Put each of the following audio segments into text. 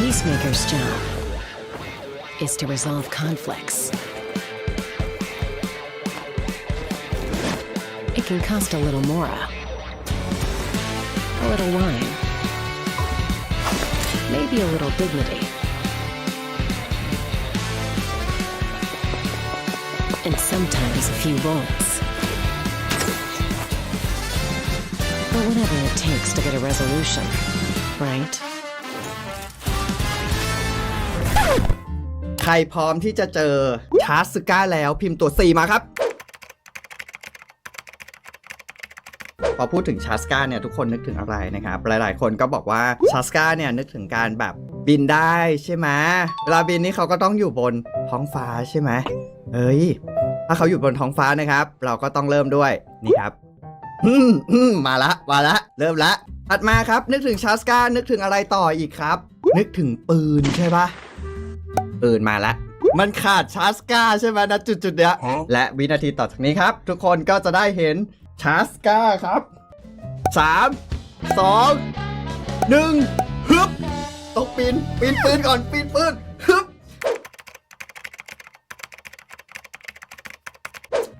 Peacemaker's job is to resolve conflicts. It can cost a little mora, a little wine, maybe a little dignity. And sometimes a few volts. But whatever it takes to get a resolution, right? ใครพร้อมที่จะเจอชาร์สก้าแล้วพิมพ์ตัว 4 มาครับ พอพูดถึงชาสกาเนี่ยทุกคนนึกถึงอะไรนะครับ หลายๆ คนก็บอกว่าชาสกาเนี่ยนึกถึงการแบบบินได้ใช่ไหมเวลาบินนี่เขาก็ต้องอยู่บนท้องฟ้าใช่ไหมเอ้ย ถ้าเขาอยู่บนท้องฟ้านะครับ เราก็ต้องเริ่มด้วยนี่ครับมอืมมาละมาละ เริ่มละถัดมาครับ นึกถึงชาสกานึกถึงอะไรต่ออีกครับ นึกถึงปืนใช่ปะ ปืนมาละมันขาดชาสกาใช่ไหมนะจุดๆเนี้ยและวินาทีต่อจากนี้ครับ ทุกคนก็จะได้เห็นชาสกาครับ3 2 1ฮึบต้องปีนปีนปืนก่อนปีนปืนฮึบ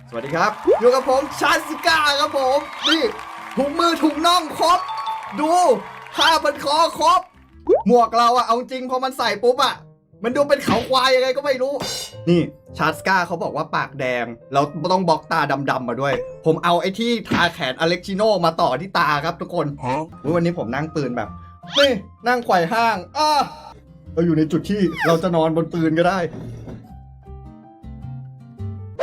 สวัสดีครับ อยู่กับผมชาสกาครับผมนี่ถุงมือถุงน่องครบ ดูผ้าพันคอครบ หมวกเราอะเอาจริงพอมันใส่ปุ๊บอะ มันดูเป็นเขาควายยังไงก็ไม่รู้ นี่ชาร์สกาเขาบอกว่าปากแดง เราต้องบล็อกตาดำๆมาด้วย ผมเอาไอ้ที่ทาแขนอเล็กชิโนมาต่อที่ตาครับทุกคนอุ๊ยวันนี้ผมนั่งปืนแบบนี่นั่งไขว่ห้างอ้าเราอยู่ในจุดที่เราจะนอนบนปืนก็ได้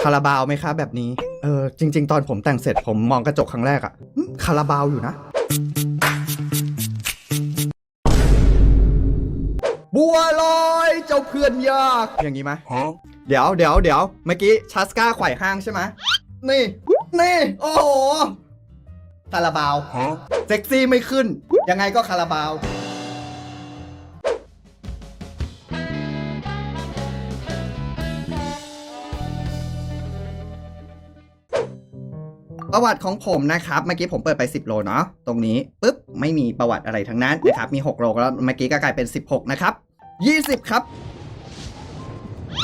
คาราบาวไหมครับแบบนี้ เออจริง ๆ ตอนผมแต่งเสร็จผมมองกระจกครั้งแรกอะหึคาราบาวอยู่นะบัวลอย เจ้าเพื่อนยากอย่างนี้ไหมเดี๋ยวเดี๋ยวเดี๋ยวเมื่อกี้ชัสก้าไขว่ห้างใช่ไหมนี่ นี่ โอ้โหคาราบาวเซ็กซี่ไม่ขึ้น ยังไงก็คาราบาวประวัติของผมนะครับ เมื่อกี้ผมเปิดไป 10 โลเนาะตรงนี้ปุ๊บไม่มีประวัติอะไรทั้งนั้นนะครับ มี 6 โลแล้วเมื่อกี้ก็กลายเป็น 16 นะครับ 20 ครับ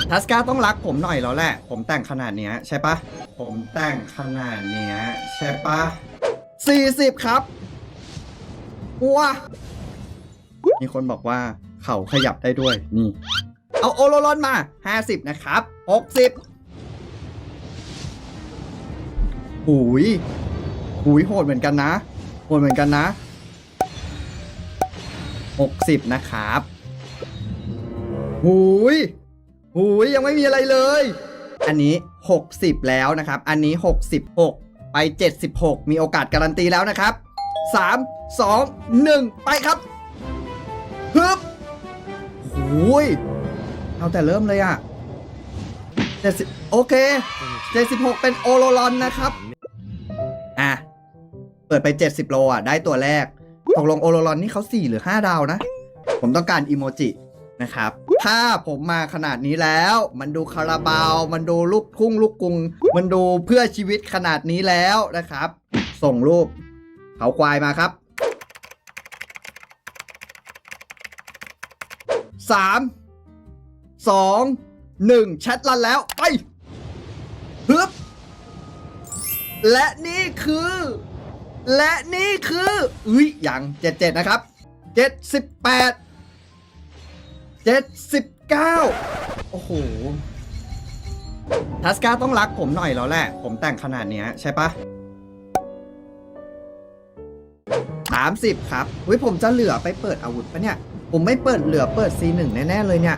ทัสกาต้องรักผมหน่อยแล้วแหละ ผมแต่งขนาดเนี้ยใช่ปะ ผมแต่งขนาดเนี้ยใช่ปะ 40 ครับว้ามีคนบอกว่าเข่าขยับได้ด้วยนี่ เอาโอโลรอนมา 50 นะครับ 60 หูย หูยโหดเหมือนกันนะ โหดเหมือนกันนะ 60 นะครับ หูยหูยยังไม่มีอะไรเลย อันนี้ 60 แล้วนะครับ อันนี้ 66 ไป 76 มีโอกาสการันตีแล้วนะครับ 3 2 1 ไปครับฮึบหูยเอาแต่เริ่มเลยอะ70โอเค 76 เป็นโอโลรอนนะครับ อะ เปิดไป 70 โลอะ ได้ตัวแรกตกลงโอโลรอนนี่เขา4 หรือ 5 ดาวนะ ผมต้องการอีโมจินะครับ ถ้าผมมาขนาดนี้แล้ว มันดูคาราบาว มันดูลูกทุ่งลูกกรุง มันดูเพื่อชีวิตขนาดนี้แล้วนะครับ ส่งรูปเขาควายมาครับสามสองหนึ่งแชทลันแล้ว ไปฮึบและนี่คือ และนี่คืออุ้ยอย่างเจ็ดเจ็ดนะครับเจ็ดสิบแปดเจ็ดสิบเก้าโอ้โห ทัสกาต้องรักผมหน่อยแล้วแหละ ผมแต่งขนาดเนี้ยใช่ปะสามสิบครับอุ้ยผมจะเหลือไปเปิดอาวุธปะเนี่ย ผมไม่เปิดเหลือเปิด C1 แน่ ๆ เลยเนี่ย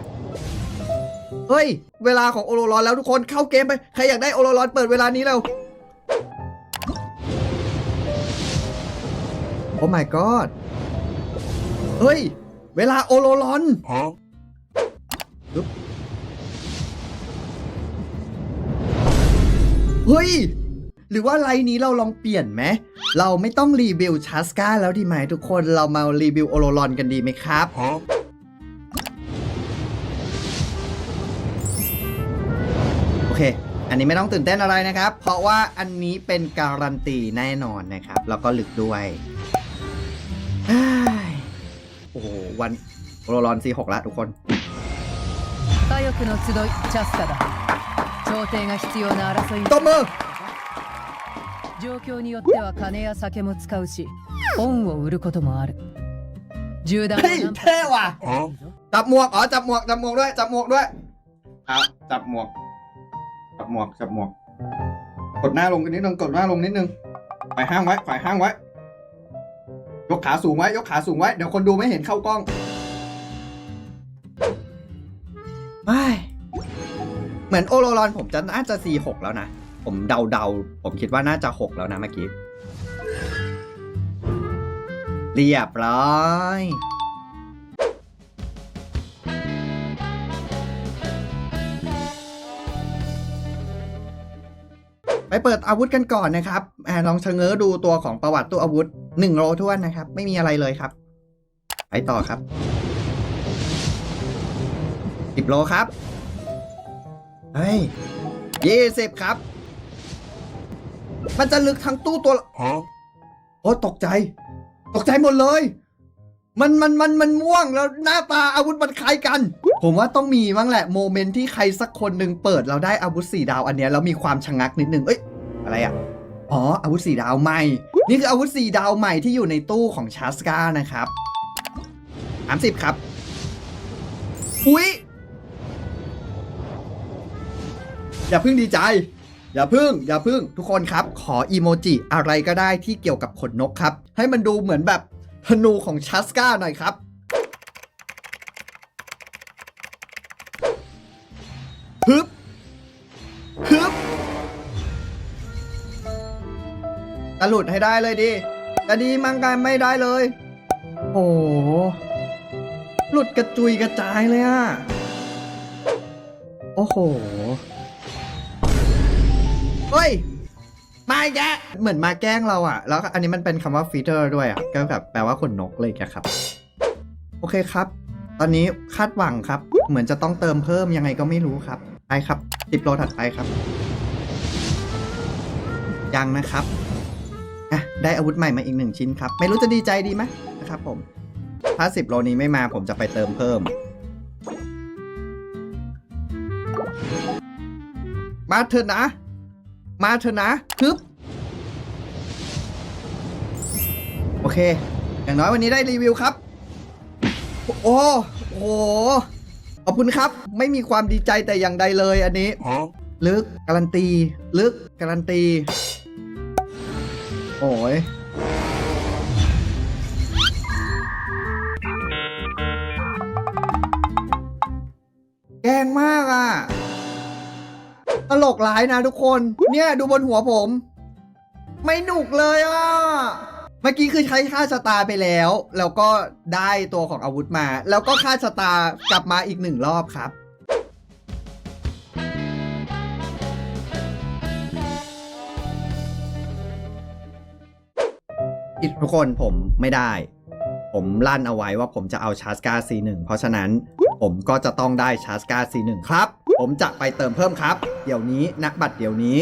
เฮ้ย เวลาของโอโรรอนแล้วทุกคนเข้าเกมไป ใครอยากได้โอโรรอนเปิดเวลานี้แล้ว โอ้ my god เฮ้ย เวลาโอโรรอน เฮ้ย หรือว่าไลน์นี้เราลองเปลี่ยนไหม เราไม่ต้องรีวิวชาสกาแล้วดีไหมทุกคน เรามารีวิวโอโรรอนกันดีไหมครับ โอเค อันนี้ไม่ต้องตื่นเต้นอะไรนะครับ เพราะว่าอันนี้เป็นการันตีแน่นอนนะครับ แล้วก็ลึกด้วยเฮ้ยโอ้โหวันโรลอนซีหกละทุกคน 左翼の集いチャスカだ朝廷が必要な争いに ตบมือ 状況によっては金や酒も使うし恩を売ることもある銃弾を เฮ้ย 何 เท่ว่ะ จับหมวก อ๋อ จับหมวก จับหมวกด้วย จับหมวกด้วยครับจับหมวก จับหมวก จับหมวก กดหน้าลงกันนิดนึง กดหน้าลงนิดนึงฝ่ายห้างไว้ฝ่ายห้างไว้ ยกขาสูงไว้ ยกขาสูงไว้ เดี๋ยวคนดูไม่เห็นเข้ากล้อง ไอ้ยเหมือนโอโรรอนผมจะน่าจะ C6 แล้วนะ ผมเดาเดาๆผมคิดว่าน่าจะ 6 แล้วนะเมื่อกี้ เรียบร้อยไปเปิดอาวุธกันก่อนนะครับอลองชะเง้อดูตัวของประวัติตัวอาวุธหนึ่งโลท้วนนะครับ ไม่มีอะไรเลยครับ ไปต่อครับ สิบโลครับ เฮ้ยยี่สิบครับ มันจะลึกทั้งตู้ตัวละโอ้ตกใจ ตกใจหมดเลย มันมันมันมันม่วงแล้วหน้าตาอาวุธมันคล้ายกัน ผมว่าต้องมีบ้างแหละโมเมนต์ที่ใครสักคนหนึ่งเปิดเราได้อาวุธสี่ดาวอันเนี้ยแล้วมีความชะงักนิดนึง เอ้ย อะไรอะอ๋ออาวุธสี่ดาวใหม่ นี่คืออาวุธสี่ดาวใหม่ที่อยู่ในตู้ของชาสกานะครับสามสิบครับ อุ๊ย อย่าเพึ่งดีใจ อย่าพึ่ง อย่าพึ่งทุกคนครับ ขออีโมจิอะไรก็ได้ที่เกี่ยวกับขนนกครับ ให้มันดูเหมือนแบบธนูของชาสก้าหน่อยครับ ฮึบ ฮึบตะหลุดให้ได้เลยดิจะดีมังกันไม่ได้เลย โอ้โหหลุดกระจุยกระจายเลยอะโอ้โห เฮ้ย มาอีกแกเหมือนมาแกล้งเราอะแล้วอันนี้มันเป็นคำว่าฟีเตอร์ด้วยอะก็แบบแปลว่าขนนกเลยแกครับ โอเคครับ ตอนนี้คาดหวังครับ เหมือนจะต้องเติมเพิ่มยังไงก็ไม่รู้ครับ ไปครับสิบโลถัดไปครับ ยังนะครับอะได้อาวุธใหม่มาอีกหนึ่งชิ้นครับ ไม่รู้จะดีใจดีไหมนะครับผม ถ้าสิบโลนี้ไม่มาผมจะไปเติมเพิ่มมาเถอะนะ มาเถอะนะฮึบโอเค อย่างน้อยวันนี้ได้รีวิวครับ โอ้โหขอบคุณครับ ไม่มีความดีใจแต่อย่างใดเลยอันนี้ ลึกการันตี ลึกการันตี โอ้ย ลกร้ายนะทุกคน เนี่ยดูบนหัวผม ไม่หนุกเลยอะ เมื่อกี้คือใช้ค่าชะตาไปแล้ว แล้วก็ได้ตัวของอาวุธมา แล้วก็ค่าชะตากลับมาอีกหนึ่งรอบครับทุกคนผมไม่ได้ ผมลั่นเอาไว้ว่าผมจะเอาชาร์สกา C1 เพราะฉะนั้นผมก็จะต้องได้ชาร์สกา C1 ครับ ผมจะไปเติมเพิ่มครับ เดี๋ยวนี้นักบัตรเดี๋ยวนี้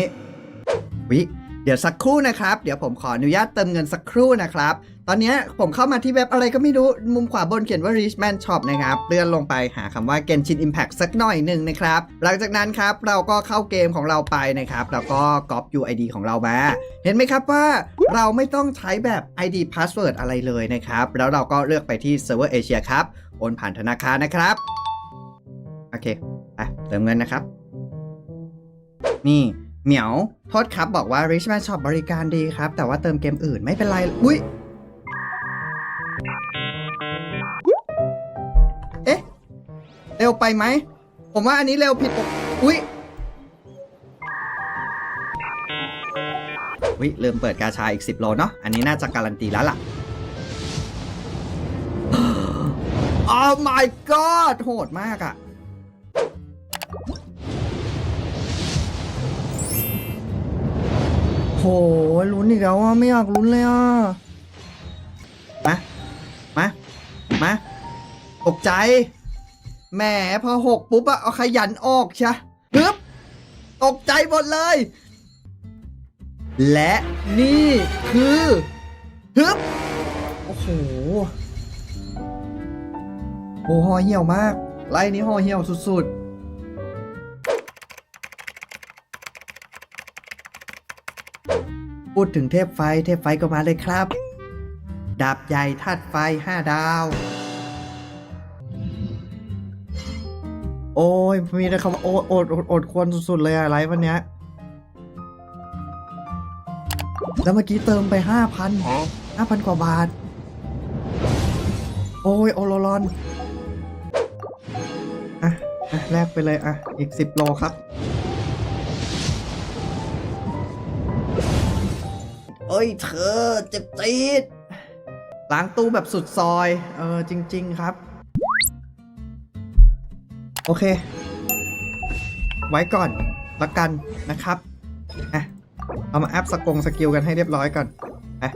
วิ เดี๋ยวสักครู่นะครับ เดี๋ยวผมขออนุญาตเติมเงินสักครู่นะครับ ตอนนี้ผมเข้ามาที่เว็บอะไรก็ไม่รู้ มุมขวาบนเขียนว่า Richman Shop นะครับ เลื่อนลงไปหาคำว่า Genshin Impact สักหน่อยหนึ่งนะครับ หลังจากนั้นครับเราก็เข้าเกมของเราไปนะครับ แล้วก็ก๊อป UID ของเรามา เห็นไหมครับว่าเราไม่ต้องใช้แบบ ID Password อะไรเลยนะครับ แล้วเราก็เลือกไปที่ Server Asia ครับ โอนผ่านธนาคารนะครับ โอเค ไปเติมเงินนะครับ นี่เหมียวโทษครับบอกว่า Richman Shop บริการดีครับ แต่ว่าเติมเกมอื่นไม่เป็นไร อุ้ยเอ๊ะ เร็วไปไหม ผมว่าอันนี้เร็วผิดปกอุ้ยวิลืมเปิดกาชาอีก 10 โลเนาะอันนี้น่าจะการันตีแล้วล่ะ Oh my god โหดมากอะ โหลุ้นอีกแล้วอะไม่อยากลุ้นเลยอะ มา มา มาตกใจ แหมพอหกปุ๊บอะเอาขยันออกชะฮึบตกใจหมดเลย และนี่คือฮึบโอ้โหโอ้หอเหี่ยวมาก ไล่นี้หอเหี่ยวสุดๆ พูดถึงเทพไฟ เทพไฟก็มาเลยครับ ดาบใหญ่ธาตุไฟ5ดาว โอ้ย มีแต่คำว่าโอดโอดโอดอดควรสุดๆเลยอะไลฟ์วันเนี้ย แล้วเมื่อกี้เติมไป5,000 5,000กว่าบาท โอ้ย โอโลรอน อะ อะ แลกไปเลย อะ อีก10โลครับ เอ้ยเธอเจ็บตีดล้างตู้แบบสุดซอย เออจริง ๆครับ โอเค ไว้ก่อนละกันนะครับอะเอามาแอปสกงสกิลกันให้เรียบร้อยก่อนอะ